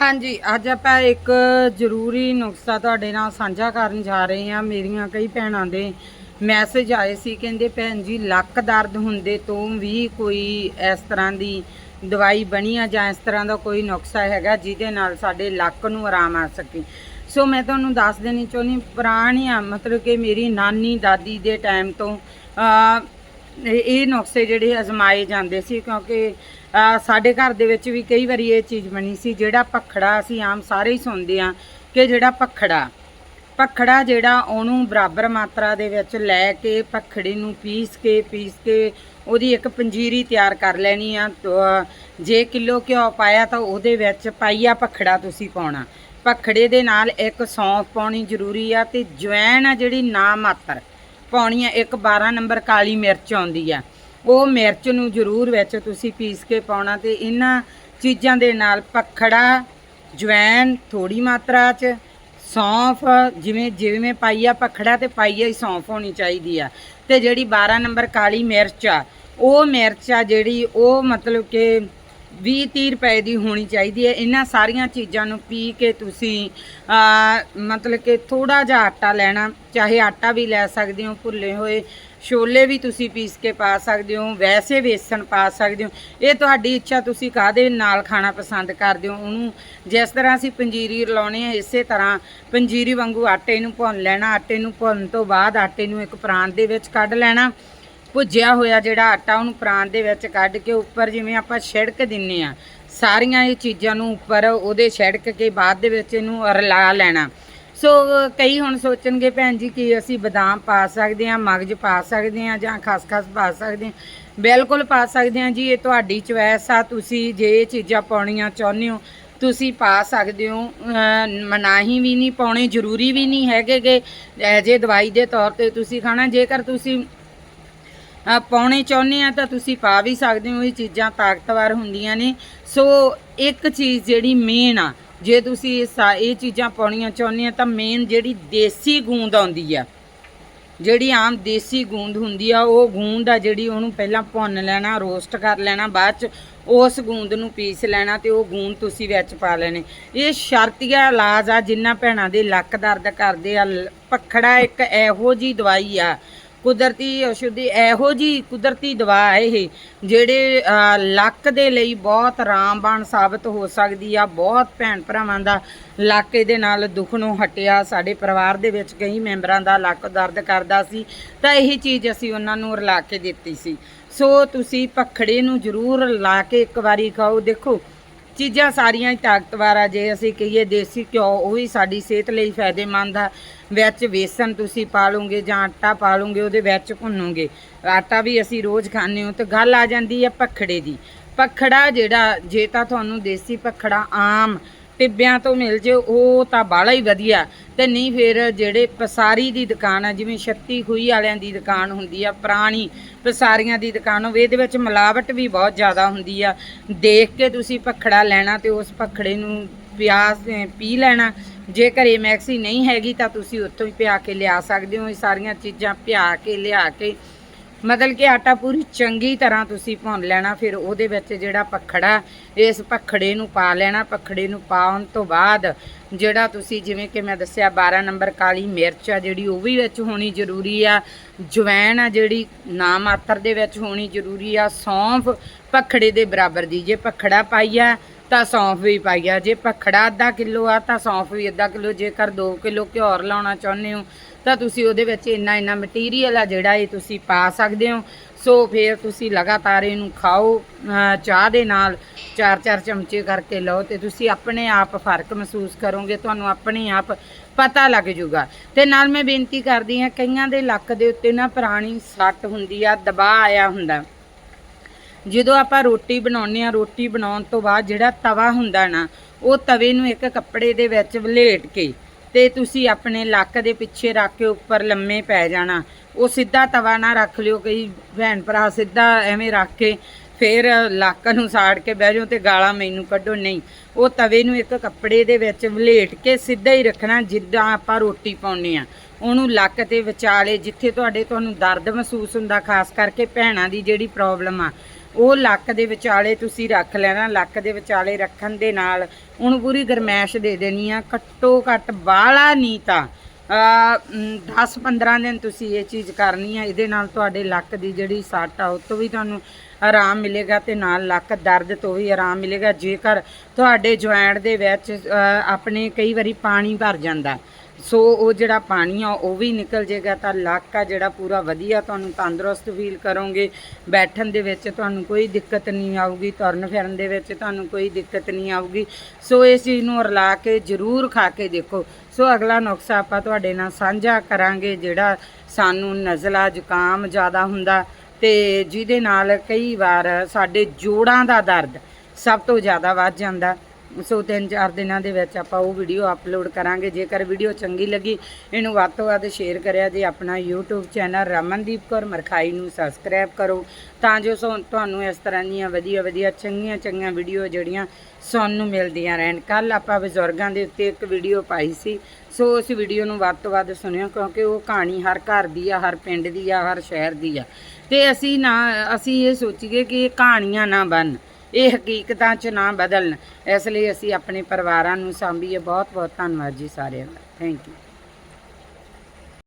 ਹਾਂਜੀ, ਅੱਜ ਆਪਾਂ ਇੱਕ ਜ਼ਰੂਰੀ ਨੁਕਸਾ ਤੁਹਾਡੇ ਨਾਲ ਸਾਂਝਾ ਕਰਨ ਜਾ ਰਹੇ ਹਾਂ। ਮੇਰੀਆਂ ਕਈ ਭੈਣਾਂ ਦੇ ਮੈਸੇਜ ਆਏ ਸੀ, ਕਹਿੰਦੇ, ਭੈਣ ਜੀ, ਲੱਕ ਦਰਦ ਹੁੰਦੇ ਤੋਂ ਵੀ ਕੋਈ ਇਸ ਤਰ੍ਹਾਂ ਦੀ ਦਵਾਈ ਬਣੀ ਆ ਜਾਂ ਇਸ ਤਰ੍ਹਾਂ ਦਾ ਕੋਈ ਨੁਕਸਾ ਹੈਗਾ ਜਿਹਦੇ ਨਾਲ ਸਾਡੇ ਲੱਕ ਨੂੰ ਆਰਾਮ ਆ ਸਕੇ? ਸੋ ਮੈਂ ਤੁਹਾਨੂੰ ਦੱਸ ਦੇਣੀ ਚਾਹੁੰਦੀ, ਪੁਰਾਣੀ ਆ, ਮਤਲਬ ਕਿ ਮੇਰੀ ਨਾਨੀ, ਦਾਦੀ ਦੇ ਟਾਈਮ ਤੋਂ ਇਹ ਨੁਕਸੇ ਜਿਹੜੇ ਅਜ਼ਮਾਏ ਜਾਂਦੇ ਸੀ, ਕਿਉਂਕਿ ਸਾਡੇ ਘਰ ਦੇ ਵਿੱਚ ਵੀ ਕਈ ਵਾਰੀ ਇਹ ਚੀਜ਼ ਬਣੀ ਸੀ, ਜਿਹੜਾ ਪਖੜਾ ਅਸੀਂ ਆਮ ਸਾਰੇ ਹੀ ਸੁਣਦੇ ਆ ਕਿ ਜਿਹੜਾ ਪਖੜਾ ਪਖੜਾ ਜਿਹੜਾ ਉਹਨੂੰ ਬਰਾਬਰ ਮਾਤਰਾ ਦੇ ਵਿੱਚ ਲੈ ਕੇ ਪਖੜੇ ਨੂੰ ਪੀਸ ਕੇ ਪੀਸ ਕੇ ਉਹਦੀ ਇੱਕ ਪੰਜੀਰੀ ਤਿਆਰ ਕਰ ਲੈਣੀ ਆ ਜੇ ਕਿਲੋ ਘਿਓ ਪਾਇਆ ਤਾਂ ਉਹਦੇ ਵਿੱਚ ਪਾਈਆ ਪਖੜਾ ਤੁਸੀਂ ਪਾਉਣਾ। ਪਖੜੇ ਦੇ ਨਾਲ ਇੱਕ ਸੌਂਫ ਪਾਉਣੀ ਜ਼ਰੂਰੀ ਆ ਤੇ ਜਵੈਣ ਆ ਜਿਹੜੀ ਨਾ ਮਾਤਰ ਪਾਉਣੀ ਆ, ਇੱਕ 12 ਨੰਬਰ ਕਾਲੀ ਮਿਰਚ ਆਉਂਦੀ ਆ। ਉਹ ਮਿਰਚ ਨੂੰ ਜ਼ਰੂਰ ਵਿੱਚ ਤੁਸੀਂ ਪੀਸ ਕੇ ਪਾਉਣਾ ਤੇ ਇਹਨਾਂ ਚੀਜ਼ਾਂ ਦੇ ਨਾਲ ਪਖੜਾ ਜਵੈਨ ਥੋੜੀ ਮਾਤਰਾ 'ਚ ਸੌਂਫ, ਜਿਵੇਂ ਜਿਵੇਂ ਪਾਈਆ ਪਖੜਾ ਤੇ ਪਾਈਆ ਹੀ ਸੌਂਫ ਹੋਣੀ ਚਾਹੀਦੀ ਆ। ਤੇ ਜਿਹੜੀ 12 ਨੰਬਰ ਕਾਲੀ ਮਿਰਚ ਆ, ਉਹ ਮਿਰਚ ਆ ਜਿਹੜੀ ਉਹ ਮਤਲਬ ਕਿ 20 30 ਰੁਪਏ ਦੀ ਹੋਣੀ ਚਾਹੀਦੀ ਹੈ। ਇਹਨਾਂ ਸਾਰੀਆਂ ਚੀਜ਼ਾਂ ਨੂੰ ਪੀ ਕੇ ਤੁਸੀਂ ਮਤਲਬ ਕਿ ਥੋੜਾ ਜਿਹਾ ਆਟਾ ਲੈਣਾ, ਚਾਹੇ ਆਟਾ ਵੀ ਲੈ ਸਕਦੇ ਹੋ, ਭੁੱਲੇ ਹੋਏ ਛੋਲੇ ਵੀ ਤੁਸੀਂ ਪੀਸ ਕੇ ਪਾ ਸਕਦੇ ਹੋ, ਵੈਸੇ ਵੇਸਣ ਪਾ ਸਕਦੇ ਹੋ। ਇਹ ਤੁਹਾਡੀ ਇੱਛਾ ਤੁਸੀਂ ਕਾਹਦੇ ਨਾਲ ਖਾਣਾ ਪਸੰਦ ਕਰਦੇ ਹੋ? ਉਹਨੂੰ ਜਿਸ ਤਰ੍ਹਾਂ ਅਸੀਂ ਪੰਜੀਰੀ ਲਾਉਣੇ ਆ, ਇਸੇ ਤਰ੍ਹਾਂ ਪੰਜੀਰੀ ਵਾਂਗੂ ਆਟੇ ਨੂੰ ਭੁੰਨ ਲੈਣਾ, ਆਟੇ ਨੂੰ ਭੁੰਨ ਤੋਂ ਬਾਅਦ ਆਟੇ ਨੂੰ ਇੱਕ ਪ੍ਰਾਂਤ ਦੇ ਵਿੱਚ ਕੱਢ ਲੈਣਾ। ਭੁੱਜਿਆ ਹੋਇਆ ਜਿਹੜਾ ਆਟਾ ਉਹਨੂੰ ਪ੍ਰਾਂਤ ਦੇ ਵਿੱਚ ਕੱਢ ਕੇ ਉੱਪਰ ਜਿਵੇਂ ਆਪਾਂ ਛਿੜਕ ਦਿੰਨੇ ਆ, ਸਾਰੀਆਂ ਇਹ ਚੀਜ਼ਾਂ ਨੂੰ ਉੱਪਰ ਉਹਦੇ ਛਿੜਕ ਕੇ ਬਾਅਦ ਦੇ ਵਿੱਚ ਇਹਨੂੰ ਰਲਾ ਲੈਣਾ। ਸੋ, ਕਈ ਹੁਣ ਸੋਚਣਗੇ ਭੈਣ ਜੀ ਕਿ ਅਸੀਂ ਬਦਾਮ ਪਾ ਸਕਦੇ ਹਾਂ, ਮਗਜ ਪਾ ਸਕਦੇ ਹਾਂ ਜਾਂ ਖਸਖਸ ਪਾ ਸਕਦੇ ਹਾਂ। ਬਿਲਕੁਲ ਪਾ ਸਕਦੇ ਹਾਂ ਜੀ, ਇਹ ਤੁਹਾਡੀ ਚੁਆਇਸ ਆ, ਤੁਸੀਂ ਜੇ ਇਹ ਚੀਜ਼ਾਂ ਪਾਉਣੀਆਂ ਚਾਹੁੰਦੇ ਹੋ, ਤੁਸੀਂ ਪਾ ਸਕਦੇ ਹੋ। ਮਨਾਹੀ ਵੀ ਨਹੀਂ ਪਾਉਣੇ, ਜ਼ਰੂਰੀ ਵੀ ਨਹੀਂ ਹੈਗੇ ਕਿ ਜੇ ਦਵਾਈ ਦੇ ਤੌਰ ਤੇ ਤੁਸੀਂ ਖਾਣਾ, ਜੇਕਰ ਤੁਸੀਂ ਪਾਉਣੇ ਚਾਹੁੰਦੇ ਆ ਤਾਂ ਤੁਸੀਂ ਪਾ ਵੀ ਸਕਦੇ ਹੋ, ਇਹ ਚੀਜ਼ਾਂ ਤਾਕਤਵਰ ਹੁੰਦੀਆਂ ਨੇ। ਸੋ ਇੱਕ ਚੀਜ਼ ਜਿਹੜੀ ਮੇਨ ਆ, ਜੇ ਤੁਸੀਂ ਇਹ ਚੀਜ਼ਾਂ ਪਾਉਣੀਆਂ ਚਾਹੁੰਦੇ ਆ ਤਾਂ ਮੇਨ ਜਿਹੜੀ ਦੇਸੀ ਗੂੰਦ ਆਉਂਦੀ ਆ, ਜਿਹੜੀ ਆਮ ਦੇਸੀ ਗੂੰਦ ਹੁੰਦੀ ਆ, ਉਹ ਗੂੰਦ ਆ ਜਿਹੜੀ ਉਹਨੂੰ ਪਹਿਲਾਂ ਭੁੰਨ ਲੈਣਾ, ਰੋਸਟ ਕਰ ਲੈਣਾ, ਬਾਅਦ ਚ ਉਸ ਗੂੰਦ ਨੂੰ ਪੀਸ ਲੈਣਾ ਤੇ ਉਹ ਗੂੰਦ ਤੁਸੀਂ ਵਿੱਚ ਪਾ ਲੈਣੇ। ਇਹ ਸ਼ਰਤੀਆ ਇਲਾਜ ਆ ਜਿਨ੍ਹਾਂ ਭੈਣਾਂ ਦੇ ਲੱਕ ਦਰਦ ਕਰਦੇ ਆ। ਲ- ਪਖੜਾ ਇੱਕ ਇਹੋ ਜੀ ਦਵਾਈ ਆ ਕੁਦਰਤੀ ਔਸ਼ਧੀ, ਇਹੋ ਜੀ ਕੁਦਰਤੀ ਦਵਾ ਹੈ ਇਹ, ਜਿਹੜੇ ਲੱਕ ਦੇ ਲਈ ਬਹੁਤ ਰਾਮਬਾਣ ਸਾਬਤ ਹੋ ਸਕਦੀ ਆ, ਬਹੁਤ ਭੈਣ ਭਰਾਵਾਂ ਦਾ ਲੱਕ ਇਹਦੇ ਨਾਲ ਦੁੱਖ ਨੂੰ ਹਟਿਆ, ਸਾਡੇ ਪਰਿਵਾਰ ਦੇ ਵਿੱਚ ਕਈ ਮੈਂਬਰਾਂ ਦਾ ਲੱਕ ਦਰਦ ਕਰਦਾ ਸੀ, ਤਾਂ ਇਹ ਚੀਜ਼ ਅਸੀਂ ਉਹਨਾਂ ਨੂੰ ਰਲਾ ਕੇ ਦਿੱਤੀ ਸੀ। ਸੋ ਤੁਸੀਂ ਪਖੜੇ ਨੂੰ ਜ਼ਰੂਰ ਲਾ ਕੇ ਇੱਕ ਵਾਰੀ ਖਾਓ, ਦੇਖੋ ਚੀਜ਼ਾਂ ਸਾਰੀਆਂ ਹੀ ਤਾਕਤਵਰ ਆ ਜੇ ਅਸੀਂ ਕਹੀਏ ਦੇਸੀ ਘਿਓ, ਉਹ ਵੀ ਸਾਡੀ ਸਿਹਤ ਲਈ ਫਾਇਦੇਮੰਦ ਆ। ਵਿੱਚ ਵੇਸਣ ਤੁਸੀਂ ਪਾ ਲਓਗੇ ਜਾਂ ਆਟਾ ਪਾ ਲਓਗੇ, ਉਹਦੇ ਵਿੱਚ ਭੁੰਨੋਗੇ। ਆਟਾ ਵੀ ਅਸੀਂ ਰੋਜ਼ ਖਾਂਦੇ ਹਾਂ, ਤੇ ਗੱਲ ਆ ਜਾਂਦੀ ਹੈ ਪਖੜੇ ਦੀ। ਪਖੜਾ ਜਿਹੜਾ, ਜੇ ਤਾਂ ਤੁਹਾਨੂੰ ਦੇਸੀ ਪਖੜਾ ਆਮ ਟਿੱਬਿਆਂ ਤੋਂ ਮਿਲ ਜੇ, ਉਹ ਤਾਂ ਬਾਹਲਾ ਹੀ ਵਧੀਆ। ਤੇ ਨਹੀਂ ਫਿਰ ਜਿਹੜੇ ਪਸਾਰੀ ਦੀ ਦੁਕਾਨ ਆ, ਜਿਵੇਂ ਛੱਤੀ ਖੂਈ ਵਾਲਿਆਂ ਦੀ ਦੁਕਾਨ ਹੁੰਦੀ ਆ, ਪੁਰਾਣੀ ਪਸਾਰੀਆਂ ਦੀ ਦੁਕਾਨ ਹੋਵੇ ਇਹਦੇ ਵਿੱਚ ਮਿਲਾਵਟ ਵੀ ਬਹੁਤ ਜ਼ਿਆਦਾ ਹੁੰਦੀ ਆ। ਦੇਖ ਕੇ ਤੁਸੀਂ ਪਖੜਾ ਲੈਣਾ ਤੇ ਉਸ ਪਖੜੇ ਨੂੰ ਪਿਆਸ ਪੀ ਲੈਣਾ। ਜੇ ਘਰੇ ਮੈਕਸੀ ਨਹੀਂ ਹੈਗੀ ਤਾਂ ਤੁਸੀਂ ਉੱਥੋਂ ਹੀ ਪਿਆ ਕੇ ਲਿਆ ਸਕਦੇ ਹੋ, ਇਹ ਸਾਰੀਆਂ ਚੀਜ਼ਾਂ ਪਿਆ ਕੇ, ਲਿਆ ਕੇ। ਮਤਲਬ ਕਿ ਆਟਾ ਪੂਰੀ ਚੰਗੀ ਤਰ੍ਹਾਂ ਤੁਸੀਂ ਭੁੰਨ ਲੈਣਾ, ਫਿਰ ਉਹਦੇ ਵਿੱਚ ਜਿਹੜਾ ਪਖੜਾ, ਇਸ ਪਖੜੇ ਨੂੰ ਪਾ ਲੈਣਾ, ਪਖੜੇ ਨੂੰ ਪਾਉਣ ਤੋਂ ਬਾਅਦ ਜਿਹੜਾ ਤੁਸੀਂ ਜਿਵੇਂ ਕਿ ਮੈਂ ਦੱਸਿਆ 12 ਨੰਬਰ ਕਾਲੀ ਮਿਰਚ ਆ ਜਿਹੜੀ ਉਹ ਵੀ ਵਿੱਚ ਹੋਣੀ ਜ਼ਰੂਰੀ ਆ, ਜਵੈਣ ਆ ਜਿਹੜੀ ਨਾ ਮਾਤਰ ਦੇ ਵਿੱਚ ਹੋਣੀ ਜ਼ਰੂਰੀ ਆ, ਸੌਂਫ ਪਖੜੇ ਦੇ ਬਰਾਬਰ ਦੀ, ਜੇ ਪਖੜਾ ਪਾਈਆ ਤਾਂ ਸੌਂਫ ਵੀ ਪਾਈਆ ਜੇ ਪਖੜਾ ਅੱਧਾ ਕਿਲੋ ਆ ਤਾਂ ਸੌਂਫ ਵੀ ਅੱਧਾ ਕਿਲੋ, ਜੇਕਰ 2 ਕਿਲੋ ਘਿਓਰ ਲਾਉਣਾ ਚਾਹੁੰਦੇ ਹੋ ਤਾਂ ਤੁਸੀਂ ਉਹਦੇ ਵਿੱਚ ਇੰਨਾ ਇੰਨਾ ਮਟੀਰੀਅਲ ਆ ਜਿਹੜਾ ਇਹ ਤੁਸੀਂ ਪਾ ਸਕਦੇ ਹੋ। ਸੋ ਫਿਰ ਤੁਸੀਂ ਲਗਾਤਾਰ ਇਹਨੂੰ ਖਾਓ ਚਾਹ ਦੇ ਨਾਲ ਚਾਰ ਚਾਰ ਚਮਚੇ ਕਰਕੇ ਲਓ ਤੇ ਤੁਸੀਂ ਆਪਣੇ ਆਪ ਫ਼ਰਕ ਮਹਿਸੂਸ ਕਰੋਗੇ, ਤੁਹਾਨੂੰ ਆਪਣੇ ਆਪ ਪਤਾ ਲੱਗ ਜਾਊਗਾ ਤੇ ਨਾਲ ਮੈਂ ਬੇਨਤੀ ਕਰਦੀ ਹਾਂ, ਕਈਆਂ ਦੇ ਲੱਕ ਦੇ ਉੱਤੇ ਨਾ ਪੁਰਾਣੀ ਸੱਟ ਹੁੰਦੀ ਆ, ਦਬਾਅ ਆਇਆ ਹੁੰਦਾ। ਜਦੋਂ ਆਪਾਂ ਰੋਟੀ ਬਣਾਉਂਦੇ ਆ ਰੋਟੀ ਬਣਾਉਣ ਤੋਂ ਬਾਅਦ ਜਿਹੜਾ ਤਵਾ ਹੁੰਦਾ ਨਾ, ਉਹ ਤਵੇ ਨੂੰ ਇੱਕ ਕੱਪੜੇ ਦੇ ਵਿੱਚ ਵਲੇਟ ਕੇ ਤੇ ਤੁਸੀਂ ਆਪਣੇ ਲੱਕ ਦੇ ਪਿੱਛੇ ਰੱਖ ਕੇ ਉੱਪਰ ਲੰਮੇ ਪੈ ਜਾਣਾ। ਉਹ ਸਿੱਧਾ ਤਵਾ ਨਾ ਰੱਖ ਲਿਓ ਕਈ ਭੈਣ ਭਰਾ ਸਿੱਧਾ ਐਵੇਂ ਰੱਖ ਕੇ ਫਿਰ ਲੱਕ ਨੂੰ ਸਾੜ ਕੇ ਬਹਿ ਜਾਓ ਤੇ ਗਾਲਾਂ ਮੈਨੂੰ ਕੱਢੋ। ਨਹੀਂ, ਉਹ ਤਵੇ ਨੂੰ ਇੱਕ ਕੱਪੜੇ ਦੇ ਵਿੱਚ ਵਲੇਟ ਕੇ ਸਿੱਧਾ ਹੀ ਰੱਖਣਾ ਜਿੱਦਾਂ ਆਪਾਂ ਰੋਟੀ ਪਾਉਂਦੇ ਆ ਉਹਨੂੰ ਲੱਕ ਤੇ ਵਿਚਾਲੇ ਜਿੱਥੇ ਤੁਹਾਡੇ ਤੁਹਾਨੂੰ ਦਰਦ ਮਹਿਸੂਸ ਹੁੰਦਾ, ਖਾਸ ਕਰਕੇ ਭੈਣਾਂ ਦੀ ਜਿਹੜੀ ਪ੍ਰੋਬਲਮ ਆ ਉਹ ਲੱਕ ਦੇ ਵਿਚਾਲੇ ਤੁਸੀਂ ਰੱਖ ਲੈਣਾ, ਲੱਕ ਦੇ ਵਿਚਾਲੇ ਰੱਖਣ ਦੇ ਨਾਲ ਉਹਨੂੰ ਪੂਰੀ ਗਰਮੈਸ਼ ਦੇ ਦੇਣੀ ਆ। ਘੱਟੋ ਘੱਟ ਬਾਹਲਾ ਨਹੀਂ ਤਾਂ 10-15 ਦਿਨ ਤੁਸੀਂ ਇਹ ਚੀਜ਼ ਕਰਨੀ ਆ। ਇਹਦੇ ਨਾਲ ਤੁਹਾਡੇ ਲੱਕ ਦੀ ਜਿਹੜੀ ਸੱਟ ਆ, ਉਹ ਤੋਂ ਵੀ ਤੁਹਾਨੂੰ ਆਰਾਮ ਮਿਲੇਗਾ ਤੇ ਨਾਲ ਲੱਕ ਦਰਦ ਤੋਂ ਵੀ ਆਰਾਮ ਮਿਲੇਗਾ। ਜੇਕਰ ਤੁਹਾਡੇ ਜੁਆਇੰਟ ਦੇ ਵਿੱਚ ਆਪਣੇ ਕਈ ਵਾਰੀ ਪਾਣੀ ਭਰ ਜਾਂਦਾ। ਸੋ ਉਹ ਜਿਹੜਾ ਪਾਣੀ ਆ, ਉਹ ਵੀ ਨਿਕਲ ਜੇਗਾ ਤਾਂ ਲੱਕ ਆ ਜਿਹੜਾ ਪੂਰਾ ਵਧੀਆ ਤੁਹਾਨੂੰ ਤੰਦਰੁਸਤ ਫੀਲ ਕਰੋਗੇ। ਬੈਠਣ ਦੇ ਵਿੱਚ ਤੁਹਾਨੂੰ ਕੋਈ ਦਿੱਕਤ ਨਹੀਂ ਆਊਗੀ, ਤੁਰਨ ਫਿਰਨ ਦੇ ਵਿੱਚ ਤੁਹਾਨੂੰ ਕੋਈ ਦਿੱਕਤ ਨਹੀਂ ਆਊਗੀ। ਸੋ ਇਸ ਚੀਜ਼ ਨੂੰ ਰਲਾ ਕੇ ਜ਼ਰੂਰ ਖਾ ਕੇ ਦੇਖੋ। ਸੋ ਅਗਲਾ ਨੁਕਸਾ ਆਪਾਂ ਤੁਹਾਡੇ ਨਾਲ ਸਾਂਝਾ ਕਰਾਂਗੇ, ਜਿਹੜਾ ਸਾਨੂੰ ਨਜ਼ਲਾ ਜ਼ੁਕਾਮ ਜ਼ਿਆਦਾ ਹੁੰਦਾ ਤੇ ਜਿਹਦੇ ਨਾਲ ਕਈ ਵਾਰ ਸਾਡੇ ਜੋੜਾਂ ਦਾ ਦਰਦ ਸਭ ਤੋਂ ਜ਼ਿਆਦਾ ਵੱਧ ਜਾਂਦਾ। ਸੋ ਤਿੰਨ ਚਾਰ ਦਿਨਾਂ ਦੇ ਵਿੱਚ ਆਪਾਂ ਉਹ ਵੀਡੀਓ ਅਪਲੋਡ ਕਰਾਂਗੇ। ਜੇਕਰ ਵੀਡੀਓ ਚੰਗੀ ਲੱਗੀ, ਇਹਨੂੰ ਵੱਧ ਤੋਂ ਵੱਧ ਸ਼ੇਅਰ ਕਰਿਆ ਜੇ ਆਪਣਾ YouTube ਚੈਨਲ ਰਮਨਦੀਪ ਕੌਰ ਮਰਖਾਈ ਨੂੰ ਸਬਸਕ੍ਰਾਈਬ ਕਰੋ। ਤਾਂ ਜੋ ਸੋ ਤੁਹਾਨੂੰ ਇਸ ਤਰ੍ਹਾਂ ਦੀਆਂ ਵਧੀਆ ਵਧੀਆ ਚੰਗੀਆਂ ਚੰਗੀਆਂ ਵੀਡੀਓ ਜਿਹੜੀਆਂ ਸੁਣਨ ਨੂੰ ਮਿਲਦੀਆਂ ਰਹਿਣ। ਕੱਲ ਆਪਾਂ ਬਜ਼ੁਰਗਾਂ ਦੇ ਉੱਤੇ ਇੱਕ ਵੀਡੀਓ ਪਾਈ ਸੀ। ਸੋ ਉਸ ਵੀਡੀਓ ਨੂੰ ਵੱਧ ਤੋਂ ਵੱਧ ਸੁਣਿਓ ਕਿਉਂਕਿ ਉਹ ਕਹਾਣੀ ਹਰ ਘਰ ਦੀ ਆ, ਹਰ ਪਿੰਡ ਦੀ ਆ, ਹਰ ਸ਼ਹਿਰ ਦੀ ਆ। ਤੇ ਅਸੀਂ ਨਾ, ਅਸੀਂ ਇਹ ਸੋਚੀਏ ਕਿ ਇਹ ਕਹਾਣੀਆਂ ਨਾ ਬਣ ਇਹ ਹਕੀਕਤਾਂ 'ਚ ਨਾ ਬਦਲਣ। ਇਸ ਲਈ ਅਸੀਂ ਆਪਣੇ ਪਰਿਵਾਰਾਂ ਨੂੰ ਸਾਂਭੀਏ। ਬਹੁਤ ਬਹੁਤ ਧੰਨਵਾਦ ਜੀ ਸਾਰਿਆਂ ਦਾ। Thank you